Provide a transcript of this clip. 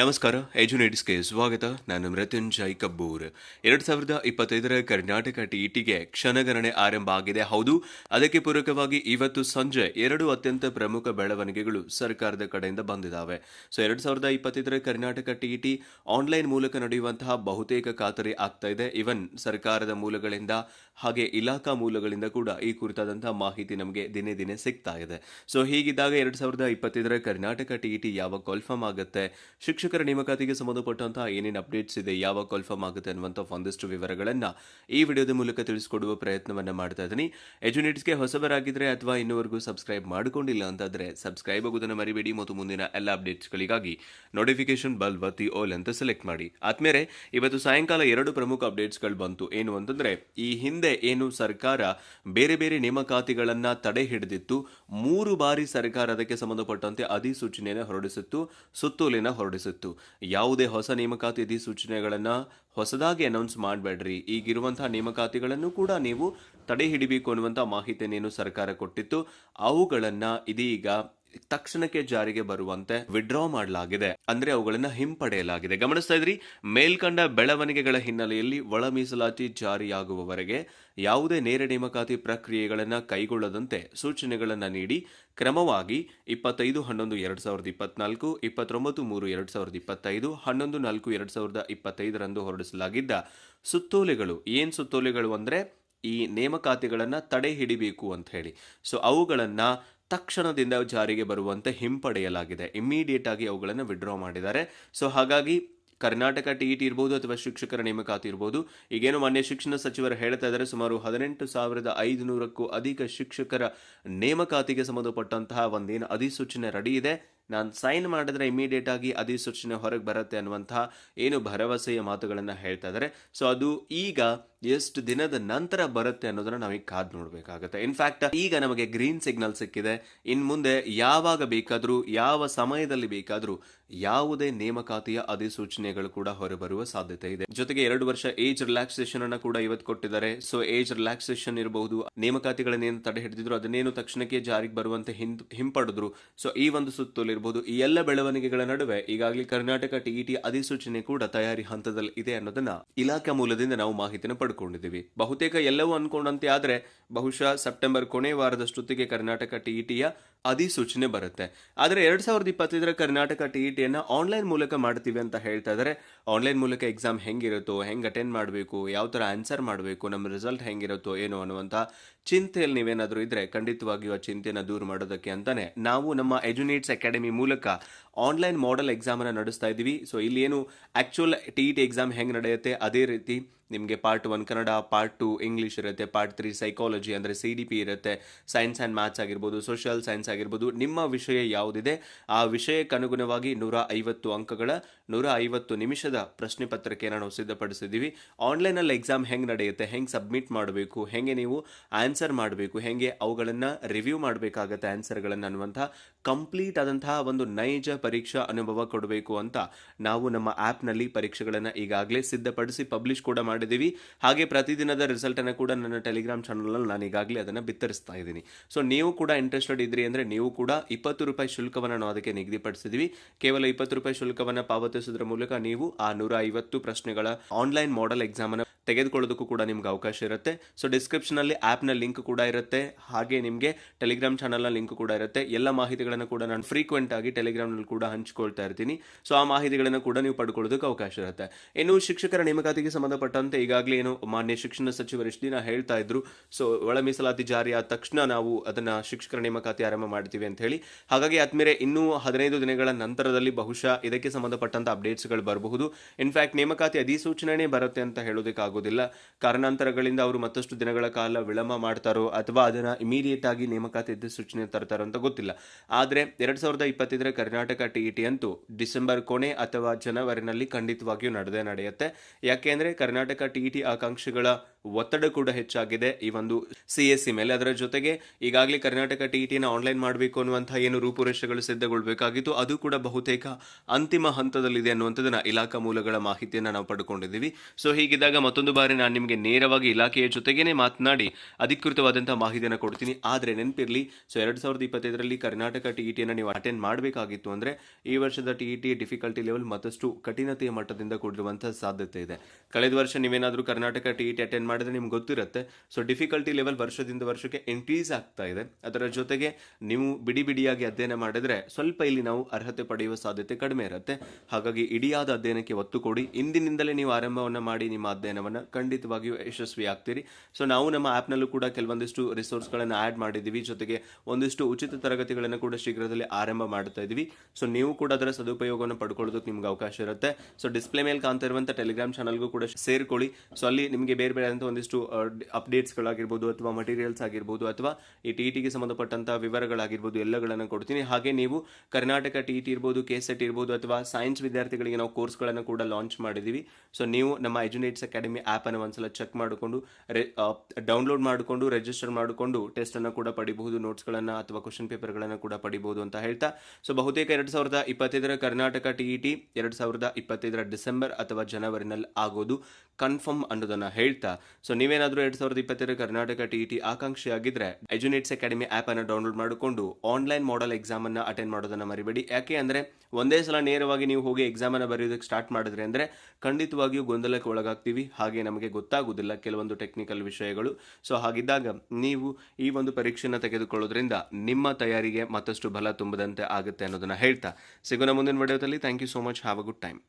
ನಮಸ್ಕಾರ ಎಜುನೇಟ್ಸ್ಗೆ ಸ್ವಾಗತ. ನಾನು ಮೃತ್ಯುಂಜಯ್ ಕಬ್ಬೂರ್. ಎರಡು ಸಾವಿರದ ಇಪ್ಪತ್ತೈದರ ಕರ್ನಾಟಕ ಟಿಇಟಿಗೆ ಕ್ಷಣಗಣನೆ ಆರಂಭ ಆಗಿದೆ. ಹೌದು, ಅದಕ್ಕೆ ಪೂರಕವಾಗಿ ಇವತ್ತು ಸಂಜೆ ಎರಡು ಅತ್ಯಂತ ಪ್ರಮುಖ ಬೆಳವಣಿಗೆಗಳು ಸರ್ಕಾರದ ಕಡೆಯಿಂದ ಬಂದಿದ್ದಾವೆ ಸೊ, ಎರಡು ಸಾವಿರದ ಇಪ್ಪತ್ತೈದರ ಕರ್ನಾಟಕ ಟಿಇಟಿ ಆನ್ಲೈನ್ ಮೂಲಕ ನಡೆಯುವಂತಹ ಬಹುತೇಕ ಖಾತರಿ ಆಗ್ತಾ ಇದೆ. ಇವನ್ ಸರ್ಕಾರದ ಮೂಲಗಳಿಂದ, ಹಾಗೆ ಇಲಾಖಾ ಮೂಲಗಳಿಂದ ಕೂಡ ಈ ಕುರಿತಾದಂತಹ ಮಾಹಿತಿ ನಮಗೆ ದಿನೇ ದಿನೇ ಸಿಗ್ತಾ ಇದೆ. ಸೊ, ಹೀಗಿದ್ದಾಗ ಎರಡು ಸಾವಿರದ ಇಪ್ಪತ್ತೈದರ ಕರ್ನಾಟಕ ಟಿಇಟಿ ಯಾವ ಕನ್ಫರ್ಮ್ ಆಗುತ್ತೆ? ಶಿಕ್ಷಕರ ನೇಮಕಾತಿಗೆ ಸಂಬಂಧಪಟ್ಟಂತಹ ಏನೇನು ಅಪ್ಡೇಟ್ಸ್ ಇದೆ, ಯಾವ ಕನ್ಫರ್ಮ್ ಆಗುತ್ತೆ ಅನ್ನುವಂಥ ಒಂದಿಷ್ಟು ವಿವರಗಳನ್ನ ಈ ವಿಡಿಯೋದ ಮೂಲಕ ತಿಳಿಸ್ಕೊಡುವ ಪ್ರಯತ್ನವನ್ನ ಮಾಡ್ತಾ ಇದ್ದೀನಿ. ಎಜುನೇಟ್ಸ್ಗೆ ಹೊಸಬರಾಗಿದ್ದರೆ ಅಥವಾ ಇನ್ನುವರೆಗೂ ಸಬ್ಸ್ಕ್ರೈಬ್ ಮಾಡಿಕೊಂಡಿಲ್ಲ ಅಂತಾದರೆ ಸಬ್ಸ್ಕ್ರೈಬ್ ಆಗೋದನ್ನು ಮರಿಬೇಡಿ. ಮತ್ತು ಮುಂದಿನ ಎಲ್ಲ ಅಪ್ಡೇಟ್ಸ್ಗಳಿಗಾಗಿ ನೋಟಿಫಿಕೇಶನ್ ಬಲ್ ಬತ್ತಿ ಓಲ್ ಅಂತ ಸೆಲೆಕ್ಟ್ ಮಾಡಿ. ಆದ್ಮೇಲೆ ಇವತ್ತು ಸಾಯಂಕಾಲ ಎರಡು ಪ್ರಮುಖ ಅಪ್ಡೇಟ್ಸ್ಗಳು ಬಂತು. ಏನು ಅಂತಂದ್ರೆ, ಈ ಹಿಂದೆ ಏನು ಸರ್ಕಾರ ಬೇರೆ ಬೇರೆ ನೇಮಕಾತಿಗಳನ್ನ ತಡೆ ಹಿಡಿದಿತ್ತು. ಮೂರು ಬಾರಿ ಸರ್ಕಾರ ಅದಕ್ಕೆ ಸಂಬಂಧಪಟ್ಟಂತೆ ಅಧಿಸೂಚನೆಯನ್ನು ಹೊರಡಿಸಿತ್ತು ಸುತ್ತೋಲಿನ ಹೊರಡಿಸಿತ್ತು. ಯಾವುದೇ ಹೊಸ ನೇಮಕಾತಿ ಅಧಿಸೂಚನೆಗಳನ್ನು ಹೊಸದಾಗಿ ಅನೌನ್ಸ್ ಮಾಡಬೇಡ್ರಿ. ಈಗಿರುವಂತಹ ನೇಮಕಾತಿಗಳನ್ನು ಕೂಡ ನೀವು ತಡೆ ಹಿಡಿಬೇಕು ಅನ್ನುವಂಥ ಮಾಹಿತಿಯನ್ನೇನು ಸರ್ಕಾರ ಕೊಟ್ಟಿತ್ತು. ಅವುಗಳನ್ನು ಇದೀಗ ತಕ್ಷಣಕ್ಕೆ ಜಾರಿಗೆ ಬರುವಂತೆ ವಿಡ್ರಾ ಮಾಡಲಾಗಿದೆ. ಅಂದ್ರೆ ಅವುಗಳನ್ನ ಹಿಂಪಡೆಯಲಾಗಿದೆ. ಗಮನಿಸ್ತಾ ಇದ್ರಿ, ಮೇಲ್ಕಂಡ ಬೆಳವಣಿಗೆಗಳ ಹಿನ್ನೆಲೆಯಲ್ಲಿ ಒಳ ಮೀಸಲಾತಿ ಜಾರಿಯಾಗುವವರೆಗೆ ಯಾವುದೇ ನೇರ ನೇಮಕಾತಿ ಪ್ರಕ್ರಿಯೆಗಳನ್ನ ಕೈಗೊಳ್ಳದಂತೆ ಸೂಚನೆಗಳನ್ನ ನೀಡಿ, ಕ್ರಮವಾಗಿ ಇಪ್ಪತ್ತೈದು, ಹನ್ನೊಂದು, ಎರಡ್ ಸಾವಿರದ ಇಪ್ಪತ್ನಾಲ್ಕು, ಇಪ್ಪತ್ತೊಂಬತ್ತು, ಮೂರು, ಎರಡ್ ಸಾವಿರದ ಇಪ್ಪತ್ತೈದು, ಹನ್ನೊಂದು, ನಾಲ್ಕು, ಎರಡ್ ಸಾವಿರದ ಇಪ್ಪತ್ತೈದರಂದು ಹೊರಡಿಸಲಾಗಿದ್ದ ಸುತ್ತೋಲೆಗಳು. ಏನ್ ಸುತ್ತೋಲೆಗಳು ಅಂದ್ರೆ ಈ ನೇಮಕಾತಿಗಳನ್ನ ತಡೆ ಹಿಡಿಬೇಕು ಅಂತ ಹೇಳಿ. ಸೊ ಅವುಗಳನ್ನ ತಕ್ಷಣದಿಂದ ಜಾರಿಗೆ ಬರುವಂತೆ ಹಿಂಪಡೆಯಲಾಗಿದೆ. ಇಮ್ಮಿಡಿಯೇಟ್ ಆಗಿ ಅವುಗಳನ್ನು ವಿಡ್ರಾ ಮಾಡಿದ್ದಾರೆ. ಸೊ ಹಾಗಾಗಿ ಕರ್ನಾಟಕ ಟಿ ಟಿಇಟಿ ಇರ್ಬೋದು ಅಥವಾ ಶಿಕ್ಷಕರ ನೇಮಕಾತಿ ಇರ್ಬೋದು. ಈಗೇನು ಮಾನ್ಯ ಶಿಕ್ಷಣ ಸಚಿವರು ಹೇಳ್ತಾ ಇದ್ದಾರೆ, ಸುಮಾರು ಹದಿನೆಂಟು ಸಾವಿರದ ಐದುನೂರಕ್ಕೂ ಅಧಿಕ ಶಿಕ್ಷಕರ ನೇಮಕಾತಿಗೆ ಸಂಬಂಧಪಟ್ಟಂತಹ ಒಂದೇನು ಅಧಿಸೂಚನೆ ರೆಡಿ ಇದೆ. ನಾನು ಸೈನ್ ಮಾಡಿದ್ರೆ ಇಮಿಡಿಯೇಟ್ ಆಗಿ ಅಧಿಸೂಚನೆ ಹೊರಗೆ ಬರುತ್ತೆ ಅನ್ನುವಂತಹ ಏನು ಭರವಸೆಯ ಮಾತುಗಳನ್ನು ಹೇಳ್ತಾ ಇದ್ದಾರೆ ಸೊ ಅದು ಈಗ ಎಷ್ಟು ದಿನದ ನಂತರ ಬರುತ್ತೆ ಅನ್ನೋದನ್ನ ನಾವೀಗ ಕಾದ್ ನೋಡಬೇಕಾಗುತ್ತೆ. ಇನ್ಫ್ಯಾಕ್ಟ್ ಈಗ ನಮಗೆ ಗ್ರೀನ್ ಸಿಗ್ನಲ್ ಸಿಕ್ಕಿದೆ. ಇನ್ ಮುಂದೆ ಯಾವಾಗ ಬೇಕಾದರೂ, ಯಾವ ಸಮಯದಲ್ಲಿ ಬೇಕಾದರೂ ಯಾವುದೇ ನೇಮಕಾತಿಯ ಅಧಿಸೂಚನೆಗಳು ಕೂಡ ಹೊರಬರುವ ಸಾಧ್ಯತೆ ಇದೆ. ಜೊತೆಗೆ ಎರಡು ವರ್ಷ ಏಜ್ ರಿಲ್ಯಾಕ್ಸೇಷನ್ ಅನ್ನ ಕೂಡ ಇವತ್ತು ಕೊಟ್ಟಿದ್ದಾರೆ. ಸೊ ಏಜ್ ರಿಲ್ಯಾಕ್ಸೇಷನ್ ಇರಬಹುದು. ನೇಮಕಾತಿಗಳನ್ನೇನು ತಡೆ ಹಿಡಿದಿದ್ರು, ಅದನ್ನೇನು ತಕ್ಷಣಕ್ಕೆ ಜಾರಿಗೆ ಬರುವಂತೆ ಹಿಂದ್ ಹಿಂಪಡೆದ್ರು. ಸೊ ಈ ಒಂದು ಸುತ್ತೋಲೆ ಇರಬಹುದು ಈ ಎಲ್ಲ ಬೆಳವಣಿಗೆಗಳ ನಡುವೆ ಈಗಾಗಲೇ ಕರ್ನಾಟಕ ಟಿಇಟಿ ಅಧಿಸೂಚನೆ ಕೂಡ ತಯಾರಿ ಹಂತದಲ್ಲಿ ಇದೆ ಅನ್ನೋದನ್ನ ಇಲಾಖಾ ಮೂಲದಿಂದ ನಾವು ಮಾಹಿತಿನ ಪಡ್ಕೊಂಡಿದ್ದೀವಿ. ಬಹುತೇಕ ಎಲ್ಲವೂ ಅನ್ಕೊಂಡಂತೆ ಆದ್ರೆ ಬಹುಶಃ ಸೆಪ್ಟೆಂಬರ್ ಕೊನೆ ವಾರದಷ್ಟೊತ್ತಿಗೆ ಕರ್ನಾಟಕ ಟಿಇಟಿಯ ಅಧಿಸೂಚನೆ ಬರುತ್ತೆ. ಆದರೆ ಎರಡ್ ಸಾವಿರದ ಇಪ್ಪತ್ತೈದರ ಕರ್ನಾಟಕ ಟಿಇಟಿಯನ್ನ ಆನ್ಲೈನ್ ಮೂಲಕ ಮಾಡ್ತೀವಿ ಅಂತ ಹೇಳ್ತಾ ಇದ್ದಾರೆ ಆನ್ಲೈನ್ ಮೂಲಕ ಎಕ್ಸಾಮ್ ಹೆಂಗಿರುತ್ತೋ, ಹೆಂಗೆ ಅಟೆಂಡ್ ಮಾಡಬೇಕು, ಯಾವ ಥರ ಆನ್ಸರ್ ಮಾಡಬೇಕು, ನಮ್ಮ ರಿಸಲ್ಟ್ ಹೆಂಗಿರುತ್ತೋ ಏನೋ ಅನ್ನುವಂಥ ಚಿಂತೆಯಲ್ಲಿ ನೀವೇನಾದರೂ ಇದ್ದರೆ ಖಂಡಿತವಾಗಿಯೂ ಆ ಚಿಂತೆನ ದೂರ ಮಾಡೋದಕ್ಕೆ ಅಂತಾನೆ ನಾವು ನಮ್ಮ ಎಜುನೇಟ್ಸ್ ಅಕಾಡೆಮಿ ಮೂಲಕ ಆನ್ಲೈನ್ ಮಾಡೆಲ್ ಎಕ್ಸಾಮ್ ಅನ್ನ ನಡೆಸ್ತಾ ಇದ್ದೀವಿ. ಸೊ ಇಲ್ಲಿ ಏನು ಆ್ಯಕ್ಚುಲ್ ಟಿ ಟಿ ಎಕ್ಸಾಮ್ ಹೆಂಗೆ ನಡೆಯುತ್ತೆ? ಅದೇ ರೀತಿ ನಿಮಗೆ part one Kannada part two English ಇರುತ್ತೆ ಪಾರ್ಟ್ ತ್ರೀ ಸೈಕಾಲಜಿ ಅಂದರೆ ಸಿ ಡಿ ಪಿ ಇರುತ್ತೆ ಸೈನ್ಸ್ ಆ್ಯಂಡ್ ಮ್ಯಾಥ್ಸ್ ಆಗಿರ್ಬೋದು ಸೋಷಿಯಲ್ ಸೈನ್ಸ್ ಆಗಿರ್ಬೋದು, ನಿಮ್ಮ ವಿಷಯ ಯಾವುದಿದೆ? ಆ ವಿಷಯಕ್ಕನುಗುಣವಾಗಿ ನೂರ ಐವತ್ತು ಅಂಕಗಳ, ನೂರ ಐವತ್ತು ನಿಮಿಷದ ಪ್ರಶ್ನೆ ಪತ್ರಿಕೆಯನ್ನು ನಾವು ಸಿದ್ಧಪಡಿಸಿದ್ದೀವಿ. ಆನ್ಲೈನಲ್ಲಿ ಎಕ್ಸಾಮ್ ಹೆಂಗೆ ನಡೆಯುತ್ತೆ, ಹೆಂಗೆ ಸಬ್ಮಿಟ್ ಮಾಡಬೇಕು, ಹೆಂಗೆ ನೀವು ಆನ್ಸರ್ ಮಾಡಬೇಕು, ಹೆಂಗೆ ಅವುಗಳನ್ನು ರಿವ್ಯೂ ಮಾಡಬೇಕಾಗತ್ತೆ ಆನ್ಸರ್ಗಳನ್ನು ಅನ್ನುವಂಥ ಕಂಪ್ಲೀಟ್ ಆದಂತಹ ಒಂದು ನೈಜ ಪರೀಕ್ಷಾ ಅನುಭವ ಕೊಡಬೇಕು ಅಂತ ನಾವು ನಮ್ಮ ಆ್ಯಪ್ನಲ್ಲಿ ಪರೀಕ್ಷೆಗಳನ್ನು ಈಗಾಗಲೇ ಸಿದ್ಧಪಡಿಸಿ ಪಬ್ಲಿಷ್ ಕೂಡ ಮಾಡಿದ್ದೀವಿ. ಹಾಗೆ ಪ್ರತಿದಿನದ ರಿಸಲ್ಟನ್ನು ಕೂಡ ನನ್ನ ಟೆಲಿಗ್ರಾಮ್ ಚಾನಲಲ್ಲಿ ನಾನು ಈಗಾಗಲೇ ಅದನ್ನು ಬಿತ್ತರಿಸ್ತಾ ಇದ್ದೀನಿ. ಸೊ ನೀವು ಕೂಡ ಇಂಟ್ರೆಸ್ಟೆಡ್ ಇದ್ರಿ ಅಂದರೆ ನೀವು ಕೂಡ ಇಪ್ಪತ್ತು ರೂಪಾಯಿ ಶುಲ್ಕವನ್ನು ನಾವು ಅದಕ್ಕೆ ನಿಗದಿಪಡಿಸಿದ್ವಿ ಕೇವಲ ಇಪ್ಪತ್ತು ರೂಪಾಯಿ ಶುಲ್ಕವನ್ನು ಪಾವತಿಸುವುದರ ಮೂಲಕ ನೀವು ಆ ನೂರ ಐವತ್ತು ಪ್ರಶ್ನೆಗಳ ಆನ್ಲೈನ್ ಮಾಡೆಲ್ ಎಕ್ಸಾಮ್ ಅನ್ನು ತೆಗೆದುಕೊಳ್ಳೋದಕ್ಕೂ ಕೂಡ ನಿಮ್ಗೆ ಅವಕಾಶ ಇರುತ್ತೆ. ಸೊ ಡಿಸ್ಕ್ರಿಪ್ಷನಲ್ಲಿ ಆ್ಯಪ್ನ ಲಿಂಕ್ ಕೂಡ ಇರುತ್ತೆ. ಹಾಗೆ ನಿಮಗೆ ಟೆಲಿಗ್ರಾಮ್ ಚಾನಲ್ನ ಲಿಂಕ್ ಕೂಡ ಇರುತ್ತೆ. ಎಲ್ಲ ಮಾಹಿತಿಗಳನ್ನು ಕೂಡ ನಾನು ಫ್ರೀಕ್ವೆಂಟ್ ಆಗಿ ಟೆಲಿಗ್ರಾಮ್ನಲ್ಲಿ ಕೂಡ ಹಂಚ್ಕೊಳ್ತಾ ಇರ್ತೀನಿ. ಸೊ ಆ ಮಾಹಿತಿಗಳನ್ನು ಕೂಡ ನೀವು ಪಡ್ಕೊಳ್ಳೋದಕ್ಕೆ ಅವಕಾಶ ಇರುತ್ತೆ. ಇನ್ನು ಶಿಕ್ಷಕರ ನೇಮಕಾತಿಗೆ ಸಂಬಂಧಪಟ್ಟಂತೆ ಈಗಾಗಲೇ ಏನು ಮಾನ್ಯ ಶಿಕ್ಷಣ ಸಚಿವರು ದಿನ ಹೇಳ್ತಾ ಇದ್ರು. ಸೊ ಒಳ ಮೀಸಲಾತಿ ಜಾರಿ ಆದ ತಕ್ಷಣ ನಾವು ಅದನ್ನ ಶಿಕ್ಷಕರ ನೇಮಕಾತಿ ಆರಂಭ ಮಾಡ್ತೀವಿ ಅಂತ ಹೇಳಿ. ಹಾಗಾಗಿ ಆದ್ಮೇಲೆ ಇನ್ನೂ ಹದಿನೈದು ದಿನಗಳ ನಂತರದಲ್ಲಿ ಬಹುಶಃ ಇದಕ್ಕೆ ಸಂಬಂಧಪಟ್ಟಂತ ಅಪ್ಡೇಟ್ಸ್ಗಳು ಬರಬಹುದು. ಇನ್ಫ್ಯಾಕ್ಟ್ ನೇಮಕಾತಿ ಅಧಿಸೂಚನೆ ಬರುತ್ತೆ ಅಂತ ಹೇಳೋದಕ್ಕೆ ಆಗೋದಿಲ್ಲ ಕಾರಣಾಂತರಗಳಿಂದ ಅವರು ಮತ್ತಷ್ಟು ದಿನಗಳ ಕಾಲ ವಿಳಂಬ ಮಾಡ್ತಾರೋ ಅಥವಾ ಅದನ್ನು ಇಮಿಡಿಯೇಟ್ ಆಗಿ ನೇಮಕಾತಿ ಸೂಚನೆ ತರ್ತಾರೋ ಅಂತ ಗೊತ್ತಿಲ್ಲ. ಆದರೆ ಎರಡು ಸಾವಿರದ ಇಪ್ಪತ್ತೈದರ ಕರ್ನಾಟಕ ಟಿ ಇ ಟಿ ಅಂತೂ ಡಿಸೆಂಬರ್ ಕೊನೆ ಅಥವಾ ಜನವರಿನಲ್ಲಿ ಖಂಡಿತವಾಗಿಯೂ ನಡೆದೇ ನಡೆಯುತ್ತೆ. ಯಾಕೆಂದರೆ ಕರ್ನಾಟಕ ಟಿ ಇ ಟಿ ಆಕಾಂಕ್ಷಿಗಳ ಒತ್ತಡ ಕೂಡ ಹೆಚ್ಚಾಗಿದೆ ಈ ಒಂದು ಸಿ ಎಸ್ ಸಿ ಮೇಲೆ. ಅದರ ಜೊತೆಗೆ ಈಗಾಗಲೇ ಕರ್ನಾಟಕ ಟಿ ಟಿನ ಆನ್ಲೈನ್ ಮಾಡಬೇಕು ಅನ್ನುವಂಥ ಏನು ರೂಪುರೇಷೆಗಳು ಸಿದ್ಧಗೊಳ್ಬೇಕಾಗಿತ್ತು. ಅದು ಕೂಡ ಬಹುತೇಕ ಅಂತಿಮ ಹಂತದಲ್ಲಿದೆ ಅನ್ನುವಂಥದ್ದನ್ನು ಇಲಾಖಾ ಮೂಲಗಳ ಮಾಹಿತಿಯನ್ನು ನಾವು ಪಡ್ಕೊಂಡಿದ್ದೀವಿ. ಸೊ ಹೀಗಿದ್ದಾಗ ಮತ್ತೊಂದು ಬಾರಿ ನಾನು ನಿಮಗೆ ನೇರವಾಗಿ ಇಲಾಖೆಯ ಜೊತೆಗೇನೆ ಮಾತನಾಡಿ ಅಧಿಕೃತವಾದಂಥ ಮಾಹಿತಿಯನ್ನು ಕೊಡ್ತೀನಿ. ಆದರೆ ನೆನಪಿರಲಿ ಸೊ ಎರಡು ಸಾವಿರದ ಇಪ್ಪತ್ತೈದರಲ್ಲಿ ಕರ್ನಾಟಕ ಟಿ ಟಿಯನ್ನು ನೀವು ಅಟೆಂಡ್ ಮಾಡಬೇಕಾಗಿತ್ತು ಅಂದರೆ ಈ ವರ್ಷದ ಟಿ ಟಿ ಡಿಫಿಕಲ್ಟಿ ಲೆವೆಲ್ ಮತ್ತಷ್ಟು ಕಠಿಣತೆಯ ಮಟ್ಟದಿಂದ ಕೂಡಿರುವಂಥ ಸಾಧ್ಯತೆ ಇದೆ. ಕಳೆದ ವರ್ಷ ನೀವೇನಾದರೂ ಕರ್ನಾಟಕ ಟಿ ಟಿ ಅಟೆಂಡ್ ಮಾಡಿದ್ರೆ ನಿಮ್ಗೆ ಗೊತ್ತಿರುತ್ತೆ. ಸೊ ಡಿಫಿಕಲ್ಟಿ ಲೆವೆಲ್ ವರ್ಷದಿಂದ ವರ್ಷಕ್ಕೆ ಇನ್ಕ್ರೀಸ್ ಆಗ್ತಾ ಇದೆ. ಅದರ ಜೊತೆಗೆ ನೀವು ಬಿಡಿ ಬಿಡಿಯಾಗಿ ಅಧ್ಯಯನ ಮಾಡಿದ್ರೆ ಸ್ವಲ್ಪ ಇಲ್ಲಿ ನಾವು ಅರ್ಹತೆ ಪಡೆಯುವ ಸಾಧ್ಯತೆ ಕಡಿಮೆ ಇರುತ್ತೆ. ಹಾಗಾಗಿ ಇಡಿಯಾದ ಅಧ್ಯಯನಕ್ಕೆ ಒತ್ತು ಕೊಡಿ. ಇಂದಿನಿಂದಲೇ ನೀವು ಆರಂಭವನ್ನು ಮಾಡಿ ನಿಮ್ಮ ಅಧ್ಯಯನವನ್ನು ಖಂಡಿತವಾಗಿಯೂ ಯಶಸ್ವಿ ಆಗ್ತೀರಿ. ಸೊ ನಾವು ನಮ್ಮ ಆ್ಯಪ್ನಲ್ಲೂ ಕೂಡ ಕೆಲವೊಂದಿಷ್ಟು ರಿಸೋರ್ಸ್ಗಳನ್ನು ಆ್ಯಡ್ ಮಾಡಿದ್ದೀವಿ. ಜೊತೆಗೆ ಒಂದಿಷ್ಟು ಉಚಿತ ತರಗತಿಗಳನ್ನು ಕೂಡ ಶೀಘ್ರದಲ್ಲಿ ಆರಂಭ ಮಾಡ್ತಾ ಇದ್ದೀವಿ. ಸೊ ನೀವು ಕೂಡ ಅದರ ಸದುಪಯೋಗವನ್ನು ಪಡ್ಕೊಳ್ಳೋದಕ್ಕೆ ನಿಮ್ಗೆ ಅವಕಾಶ ಇರುತ್ತೆ. ಸೊ ಡಿಸ್ಪ್ಲೇ ಮೇಲೆ ಕಾಣ್ತಾ ಇರುವಂಥ ಟೆಲಿಗ್ರಾಮ್ ಚಾನಲ್ಗೂ ಕೂಡ ಸೇರ್ಕೊಳ್ಳಿ. ಸೊ ಅಲ್ಲಿ ನಿಮಗೆ ಬೇರೆ ಬೇರೆ ಅಂತ ಒಂದಿಷ್ಟು ಅಪ್ಡೇಟ್ಸ್ಗಳಾಗಿರ್ಬೋದು ಅಥವಾ ಮಟೀರಿಯಲ್ಸ್ ಆಗಿರ್ಬೋದು ಅಥವಾ ಈ ಟಿ ಟಿಗೆ ಸಂಬಂಧಪಟ್ಟಂಥ ವಿವರಗಳಾಗಿರ್ಬೋದು ಎಲ್ಲಗಳನ್ನು ಕೊಡ್ತೀನಿ. ಹಾಗೆ ನೀವು ಕರ್ನಾಟಕ ಟಿ ಟಿ ಇರ್ಬೋದು ಕೆ ಸೆಟ್ ಇರ್ಬೋದು ಅಥವಾ ಸೈನ್ಸ್ ವಿದ್ಯಾರ್ಥಿಗಳಿಗೆ ನಾವು ಕೋರ್ಸ್ಗಳನ್ನು ಕೂಡ ಲಾಂಚ್ ಮಾಡಿದ್ದೀವಿ ಸೊ ನೀವು ನಮ್ಮ ಎಜುನೇಟ್ಸ್ ಅಕಾಡೆಮಿ ಆ್ಯಪನ್ನು ಒಂದ್ಸಲ ಚೆಕ್ ಮಾಡಿಕೊಂಡು ಡೌನ್ಲೋಡ್ ಮಾಡಿಕೊಂಡು ರಿಜಿಸ್ಟರ್ ಮಾಡಿಕೊಂಡು ಟೆಸ್ಟನ್ನು ಕೂಡ ಪಡಿಬಹುದು ನೋಟ್ಸ್ಗಳನ್ನು ಅಥವಾ ಕ್ವಶನ್ ಪೇಪರ್ಗಳನ್ನು ಕೂಡ ಪಡಿಬಹುದು ಅಂತ ಹೇಳ್ತಾ. ಸೊ ಬಹುತೇಕ ಎರಡು ಸಾವಿರದ ಇಪ್ಪತ್ತೈದರ ಕರ್ನಾಟಕ ಟಿ ಇ ಟಿ ಎರಡು ಸಾವಿರದ ಇಪ್ಪತ್ತೈದರ ಡಿಸೆಂಬರ್ ಅಥವಾ ಜನವರಿನಲ್ಲಿ ಆಗೋದು ಕನ್ಫರ್ಮ್ ಅನ್ನೋದನ್ನ ಹೇಳ್ತಾ. ಸೊ ನೀವೇನಾದರೂ ಎರಡು ಸಾವಿರದ ಇಪ್ಪತ್ತೆರಡು ಕರ್ನಾಟಕ ಟಿ ಟಿ ಆಕಾಂಕ್ಷಿ ಆಗಿದ್ರೆ ಎಜುನೇಟ್ಸ್ ಅಕಾಡೆಮಿ ಆಪ್ ಅನ್ನು ಡೌನ್ಲೋಡ್ ಮಾಡಿಕೊಂಡು ಆನ್ಲೈನ್ ಮಾಡೆಲ್ ಎಕ್ಸಾಮ್ ಅನ್ನು ಅಟೆಂಡ್ ಮಾಡೋದನ್ನ ಮರಿಬೇಡಿ. ಯಾಕೆ ಅಂದ್ರೆ ಒಂದೇ ಸಲ ನೇರವಾಗಿ ನೀವು ಹೋಗಿ ಎಕ್ಸಾಮ್ ಅನ್ನ ಬರೆಯೋದಕ್ಕೆ ಸ್ಟಾರ್ಟ್ ಮಾಡಿದ್ರೆ ಅಂದ್ರೆ ಖಂಡಿತವಾಗಿಯೂ ಗೊಂದಲಕ್ಕೆ ಒಳಗಾಗ್ತೀವಿ. ಹಾಗೆ ನಮಗೆ ಗೊತ್ತಾಗುವುದಿಲ್ಲ ಕೆಲವೊಂದು ಟೆಕ್ನಿಕಲ್ ವಿಷಯಗಳು. ಸೊ ಹಾಗಿದ್ದಾಗ ನೀವು ಈ ಒಂದು ಪರೀಕ್ಷೆಯನ್ನು ತೆಗೆದುಕೊಳ್ಳೋದ್ರಿಂದ ನಿಮ್ಮ ತಯಾರಿಗೆ ಮತ್ತಷ್ಟು ಬಲ ತುಂಬದಂತೆ ಆಗುತ್ತೆ ಅನ್ನೋದನ್ನ ಹೇಳ್ತಾ. ಸಿಗೋಣ ಮುಂದಿನ ವಿಡಿಯೋದಲ್ಲಿ thank you so much have a good time